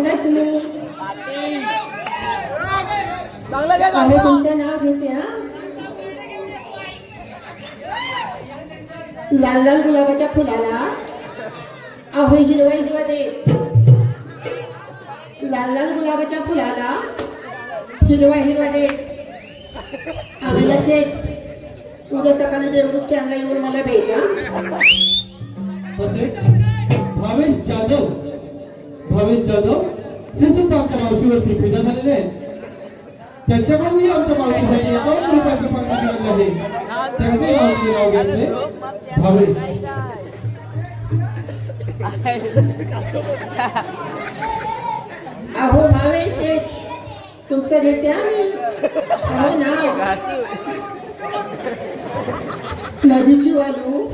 म्हणताय तुम्ही आम्ही तुमचं नाव घेते हा? लाल लाल गुलाबाच्या फुलाला. अहो हिरवा हिरवा दे. लाल लाल गुलाबाच्या फुलाला हिरवा हिरवा दे. आम्हाला शेत उद्या सकाळी देवृष्टी आणला येऊन मला भेटा रमेश जाधव भावेश जाधव हे सुद्धा आमच्या मावशीवरती फिदा झालेले आहेत. त्यांच्याकडूनही आमच्या मावशीसाठी दोन रुपयाचे पाकिट मिळाले आहे. त्यांचे मावशीचे नाव घ्यायचे भावेश. अहो भावेश तुमचं घेते आम्ही. ना नदीची वालू.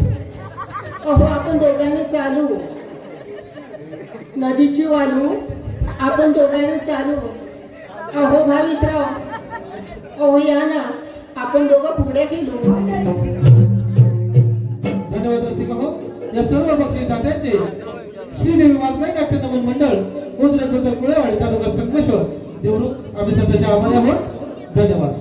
अहो आपण दोघांनी चालू. नदीची वालू आपण दोघांनी चालू. अहो भावेशराव अहो या ना. आपण दोघं फुगड्या केलो धन्यवाद रसिक हो या सर्व बक्षीस दात्यांचे श्रीदेवी वाजनाई नाट्य नमन मंडळ मुद्रे खुर्द कुळेवाडी तालुका संगमेश्वर. देवरुख आम्ही सदस्य आभारी आहोत. धन्यवाद.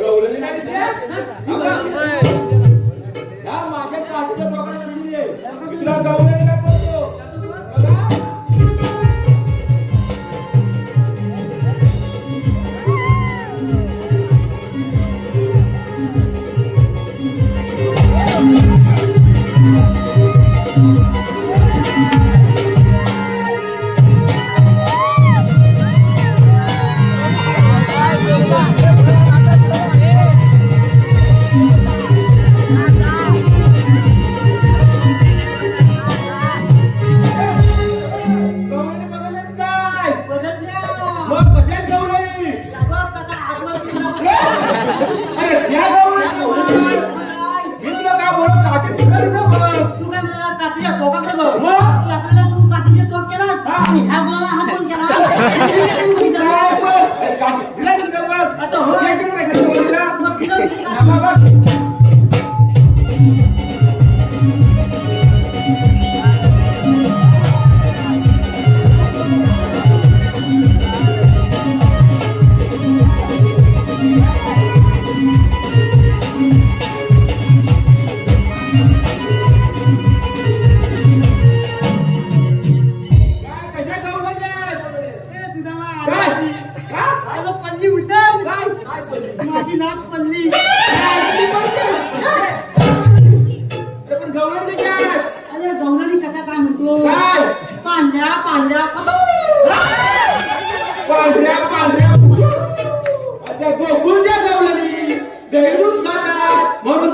गवळणी नाही दिसल्या? माझ्या काठीच्या टोकाला दिसली आहे मी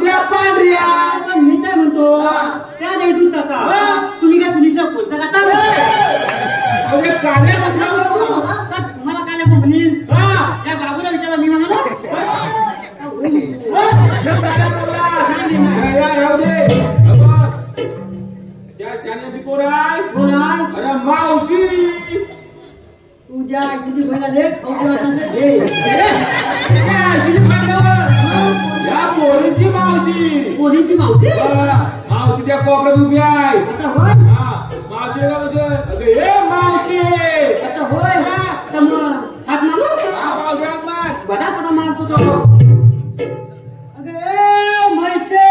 त्या पांढऱ्या? पण मी काय म्हणतो? त्या टाका हा. तुम्ही काय पुलिसला बोलता का अरे मावशी पोरींची मावशी हा, मावशी त्या कोपऱ्यात उभी आहे आता होय हा, मावशी का म्हणजे अगं, ए मावशी आता होय हा. तर मग हात मागू हा, मावशी हात मार. बटा कसा मारतो तो अगं ए मैते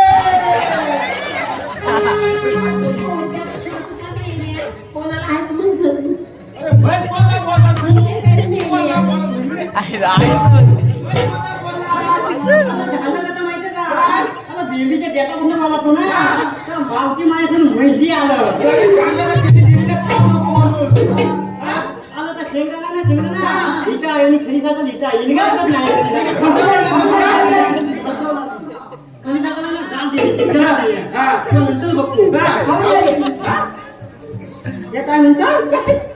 कोणाला आहेस म्हणून फसली. अरे, बैस बोलला, बोलला तू. म्हणजे काय आता बेबीच्या देटामधनं मला त्या बावकी माझ्याकडून आलं म्हणून. हा? आलं तर ना हिचा आणि येईल का आता नाही खनिजाकडे ना जाल दिली शेंगदाणा नाही आहे. हा. तो नंतर बघतो नाही. हा? हे काय म्हणतात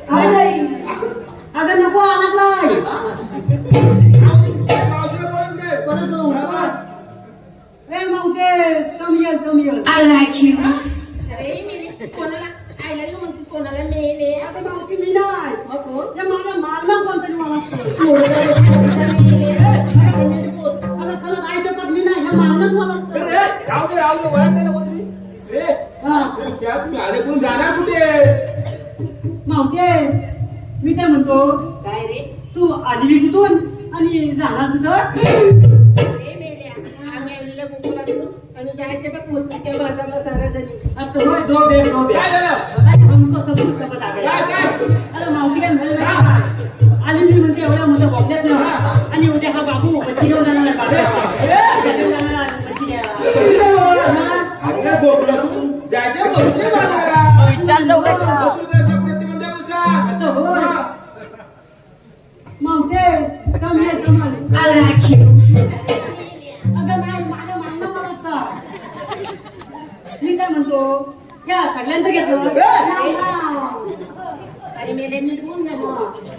जाणार कुठे मावते मी काय म्हणतो काय रे? तू आलेली तिथून आणि जाणार तुझं? अरे मेल्या आम्ही आलेल्या गोकुळातून आणि जायचं बघ मुसलीच्या बाजारला सारा जणी. आता होय दो बे दो बे. काय झालं? अरे हमको सब कुछ समज आ काय गया काय? अरे मावती काय झालं माहिती का? आलेली म्हणते एवढ्या मोठ्या ना. आणि उद्या हा बाबू घेऊन जाणार. अरे जायचं. मी काय म्हणतो या सगळ्यांचं घेतलं ना.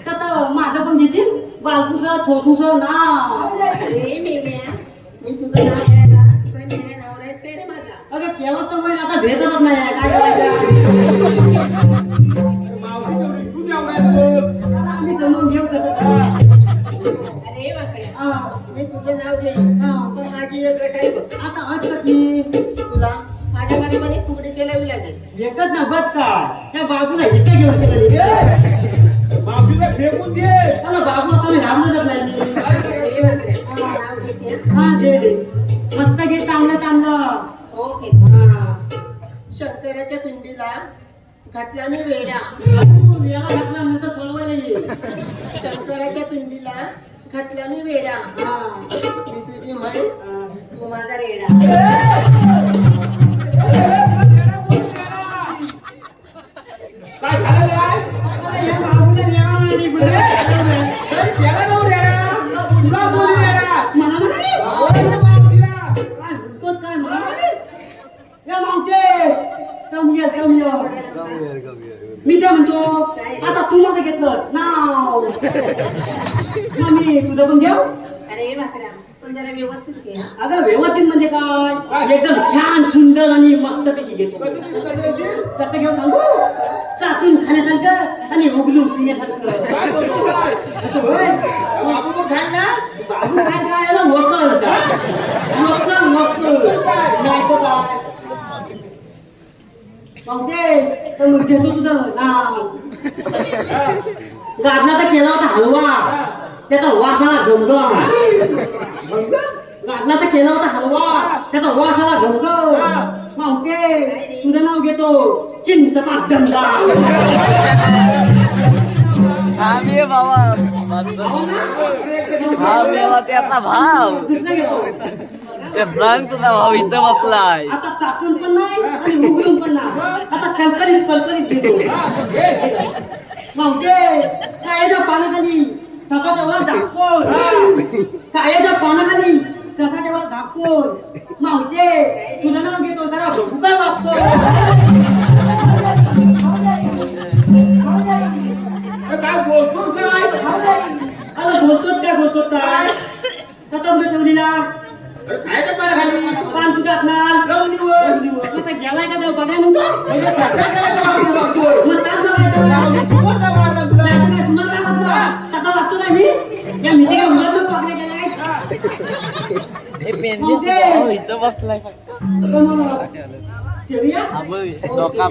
ना माझं पण घेतील बालकुसं छोटूसं नाव तर होईल आता भेटतच नाही काय करायचं? मावशी तेवढी तू जेवढा बोल. आता आम्ही घेऊ त्याचं. अरे वाकड्या हा. मी तुझं नाव घेईन हा. पण माझी एक गट आहे बघ. आता कशी तुला? माझ्या मनामध्ये फुगडी केलावी लागेल. एकच ना बस का? त्या बाबूला इथे घेऊन गेलं मावशीला फेकून दे. बाबू आपण घाबरत नाही मी. हा. हा दे दे. शंकराच्या पिंडीला घातला मी वेड्या. बाबू याला घातला नंतर पळवायला येईल शंकराच्या पिंडीला घातला मी वेडा हा मी तुझी म्हैस. तू माझा रेडा. काय झालं अगं व्यवस्थित म्हणजे काय? एकदम छान सुंदर आणि मस्तपैकी घेतो. कसं ते- कसं असेल? कसं घेऊ सांगू? चाटून खाण्यासारखं आणि उगलून पिण्यासारखं होय. बाबू पण खाईल ना बाबू काय काय? याला वकर वकर वकर नाही तर काय? मावते तर मग घेतो सुद्धा. नाव गाडला तर केला होता हलवा. त्याचा वासाला गमगम गाडला तर केला होता हलवा त्याचा वासाला गमगम मावते तुझं नाव घेतो दमदा आम्ही बाबा हा मेवा त्याचा भाव ते ब्रांड तुझा भाव इथं बसलाय आता चाचून पण नाही आणि उघडून पण नाही आता कलकलीत कलकलीत मावते सायाच्या पानाखाली सकाळच्या वर दाखवून सायाच्या पानाखाली जसा तेव्हा दाखवून मावशे तुझं नाव घेतो जरा भुका लागतो डोका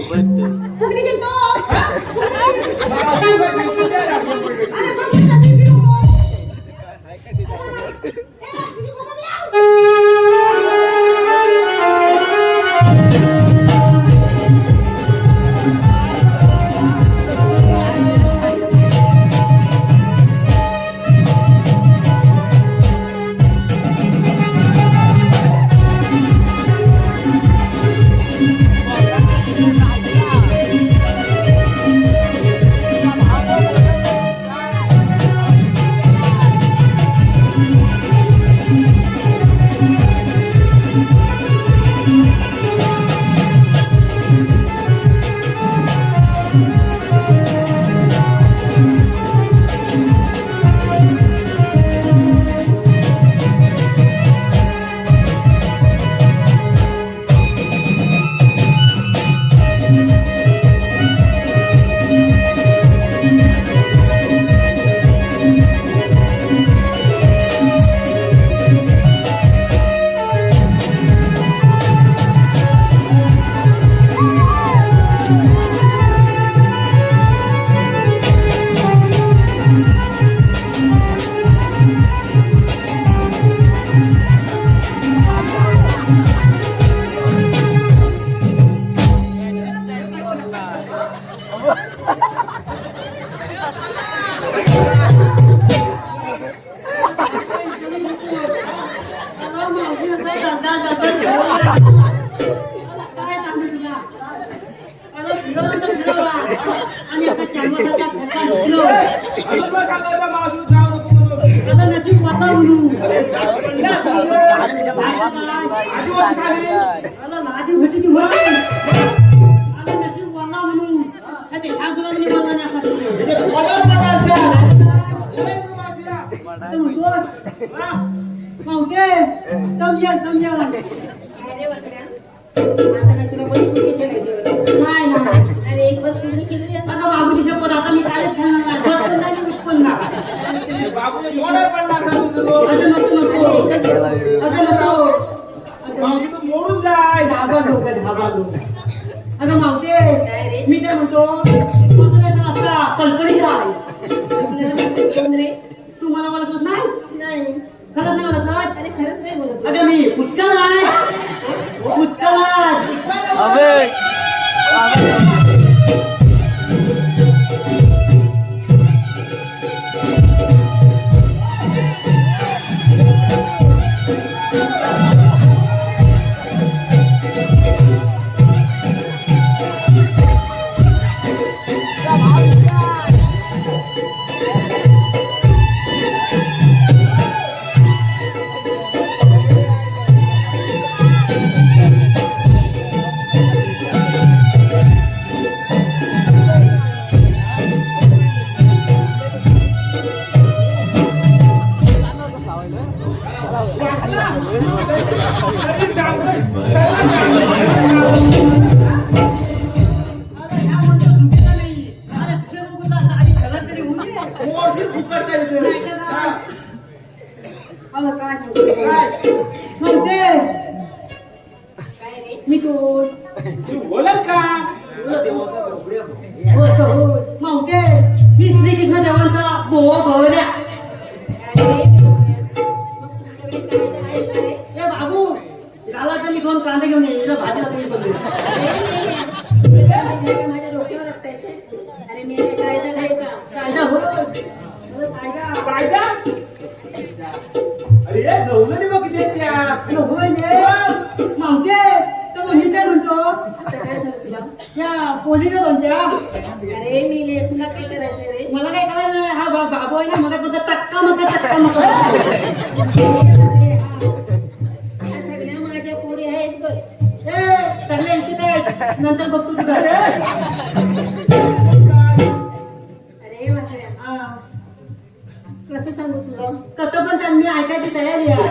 फिरलो अजून बघ सांगायचं मोडून जाय धाबा लोक धाबा लोक आता मावते मी काय म्हणतो असता कल्पनिक आहे. रे तू मला बोलत नाही नाही खरंच नाही बोलत अरे खरंच नाही बोलत. अगं मी पुचकल आहे. मी तो तू बोलत का? देवाचा गौऱ्या भाऊ. होतो मावते मी श्रीकृष्ण देवांचा बोवा भवल्या. ए बाबू गाला मी दोन कांदे घेऊन ये भाजी आपण बनवू. अरे नाही का माझ्या डोक्यावर अरे मी काय कायदा हो. अरे कायदा? कायदा अरे हे गवलनी बघ किती आहेत त्या. अरे होय रे मावते तर मग मी काय म्हणतो आता काय झालं तुला त्या पोलीचा कोणत्या अरे मी ले तुला काय करायचं रे मला काय करायचं. हा बा- बाबू आहे ना मग टक्का मग सगळ्या माझ्या पोरी आहेत बघ इथे. नंतर बघतो तुला? अरे म्हाताऱ्या हा. कसं सांगू तुला कसं पण त्यांनी ऐकायची तयारी आहे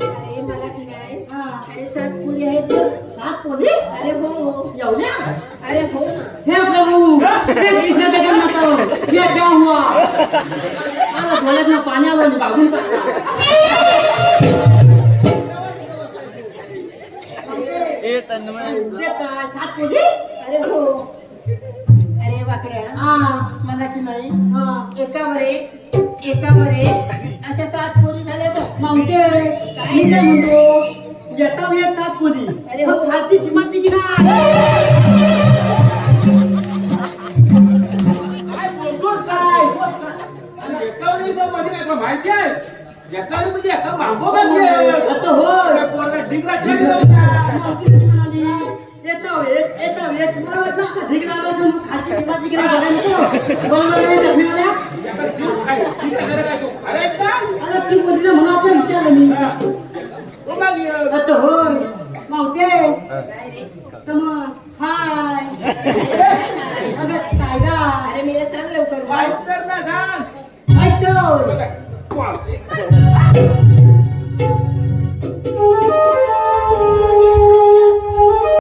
अरे मला की नाही हा. अरे सात पोरी आहेत बघ पोली अरे एवढ्या अरे हो ना हे प्रभू हे कृष्ण जगन्नाथ ये क्या हुआ अरे बोलत ना पाण्यावर बागून सात पोली अरे हो अरे वाकड्या हा मला की नाही हा एकावर एक एकावर एक अशा सात पोरी झाल्या बघ मावते मी काय म्हणतो वेळेत सात पोली अरे हो. पण खालची किंमत किती नाही काय बोलतोस काय आणि एकावर इथं मध्ये काय माहिती आहे एकावर म्हणजे एका बांबो का घे? आता हो त्या पोराला ढीग? मावती किती म्हणाली? येता वेळेत येता वेळेत मला वाटलं आता ढीग लागला तर मग खालची किंमत किती नाही बघायला नको. बरोबर आहे जखमीवाल्या? एका ढीग खाय. ढीग लागला काय तो? अरे ऐका. अरे ती बोलली म्हणून आपलं विचारलं मी हा. हो मग ये. आता होय मावते काय रे